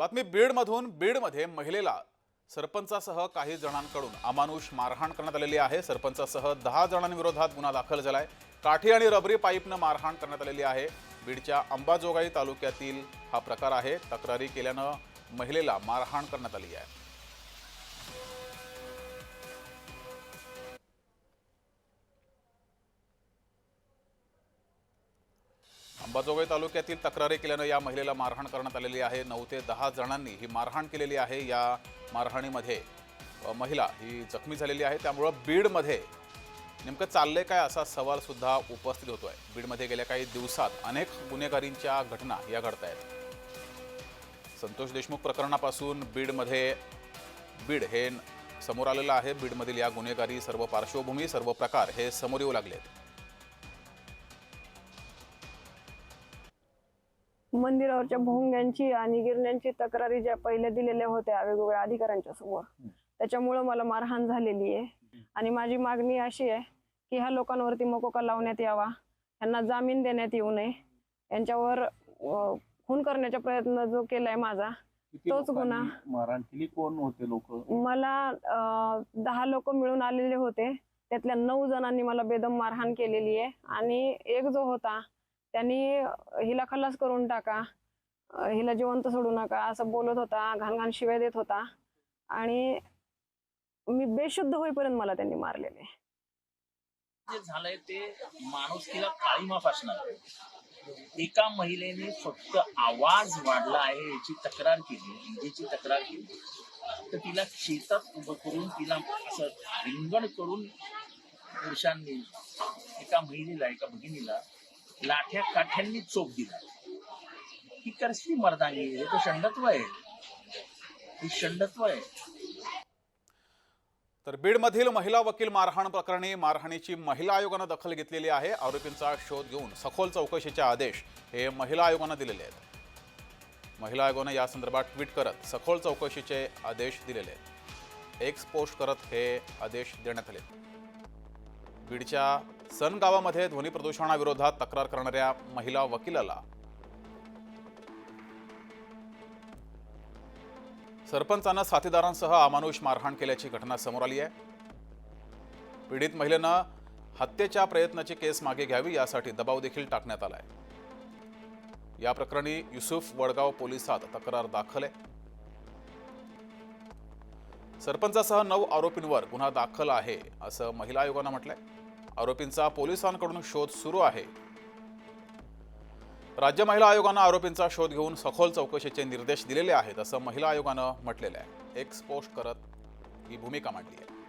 बातमी बीडमधून बीडमध्ये महिलेला सरपंचासह काही जणांकडून अमानुष मारहाण करण्यात आलेली आहे. सरपंचासह दहा जणांविरोधात गुन्हा दाखल झालाय. काठी आणि रबरी पाईपनं मारहाण करण्यात आलेली आहे. बीडच्या अंबाजोगाई तालुक्यातील हा प्रकार आहे. तक्रारी केल्यानं महिलेला मारहाण करण्यात आली आहे. अंबाजोगाई तालुक्यातील तक्रारी केल्यानं या महिलेला मारहाण करण्यात आलेली आहे. नऊ ते दहा जणांनी ही मारहाण केलेली आहे. या मारहाणीमध्ये महिला ही जखमी झालेली आहे. त्यामुळं बीडमध्ये नेमकं चाललंय काय असा सवालसुद्धा उपस्थित होतो आहे बीडमध्ये गेल्या काही दिवसात अनेक गुन्हेगारींच्या घटना या घडत आहेत संतोष देशमुख प्रकरणापासून बीडमध्ये बीड हे समोर आलेलं आहे. बीडमधील या गुन्हेगारी सर्व पार्श्वभूमी सर्व प्रकार हे समोर येऊ लागलेत. मंदिरावरच्या भोंग्यांची आणि गिरण्यांची तक्रारी ज्या पहिल्या दिलेल्या होत्या वेगवेगळ्या अधिकाऱ्यांच्या समोर त्याच्यामुळं मला मारहाण झालेली आहे. आणि माझी मागणी अशी आहे की ह्या लोकांवरती मकोका लावण्यात यावा यांना जामीन देण्यात येऊ नये. यांच्यावर खून करण्याचा प्रयत्न जो केलाय माझा तोच गुन्हा. लोकांनी मारहाण केली? कोण होते लोक? मला दहा लोक मिळून आलेले होते. त्यातल्या नऊ जणांनी मला बेदम मारहाण केलेली आहे. आणि एक जो होता त्यांनी हिला खलास करून टाका. हिला जिवंत सोडू नका. असं बोलत होता घाण घाण शिवाय देत होता. आणि मी बेशुद्ध होईपर्यंत मला त्यांनी मारलेले. जे झालंय ते माणुसकीला काळीमा फासणार एका महिलेने फक्त आवाज वाढला आहे याची तक्रार केली विजेची तक्रार केली. तर तिला शेतात उभं करून तिला असं रिंगण करून पुरुषांनी एका महिलेला एका भगिनीला लाठ्या काठ्यांनी चोप दिला. ही कसली मर्दानी आहे हे तर षंडत्व आहे. ही षंडत्व आहे. तर बीडमधील महिला वकील मारहाण प्रकरणी मारहाणीची महिला आयोगानं दखल घेतलेली आहे. आरोपींचा शोध घेऊन सखोल चौकशीचे आदेश हे महिला आयोगानं दिलेले आहेत. महिला आयोगानं या संदर्भात ट्विट करत सखोल चौकशीचे आदेश दिलेले आहेत. एक्स पोस्ट करत हे आदेश देण्यात आले बीडच्या सन गावामध्ये ध्वनी प्रदूषणाविरोधात तक्रार करणाऱ्या महिला वकिलाला सरपंचानं साथीदारांसह अमानुष मारहाण केल्याची घटना समोर आली आहे. पीडित महिलेनं हत्येच्या प्रयत्नाची केस मागे घ्यावी यासाठी दबाव देखील टाकण्यात आलाय. या प्रकरणी युसुफ वडगाव पोलिसात तक्रार दाखल आहे. सरपंचासह नऊ आरोपींवर गुन्हा दाखल आहे असं महिला आयोगानं म्हटलंय. आरोपींचा पोलिसांकडून शोध सुरू आहे. राज्य महिला आयोगानं आरोपींचा शोध घेऊन सखोल चौकशीचे निर्देश दिलेले आहेत असं महिला आयोगानं म्हटलेलं आहे. एक पोस्ट करत ही भूमिका मांडली आहे.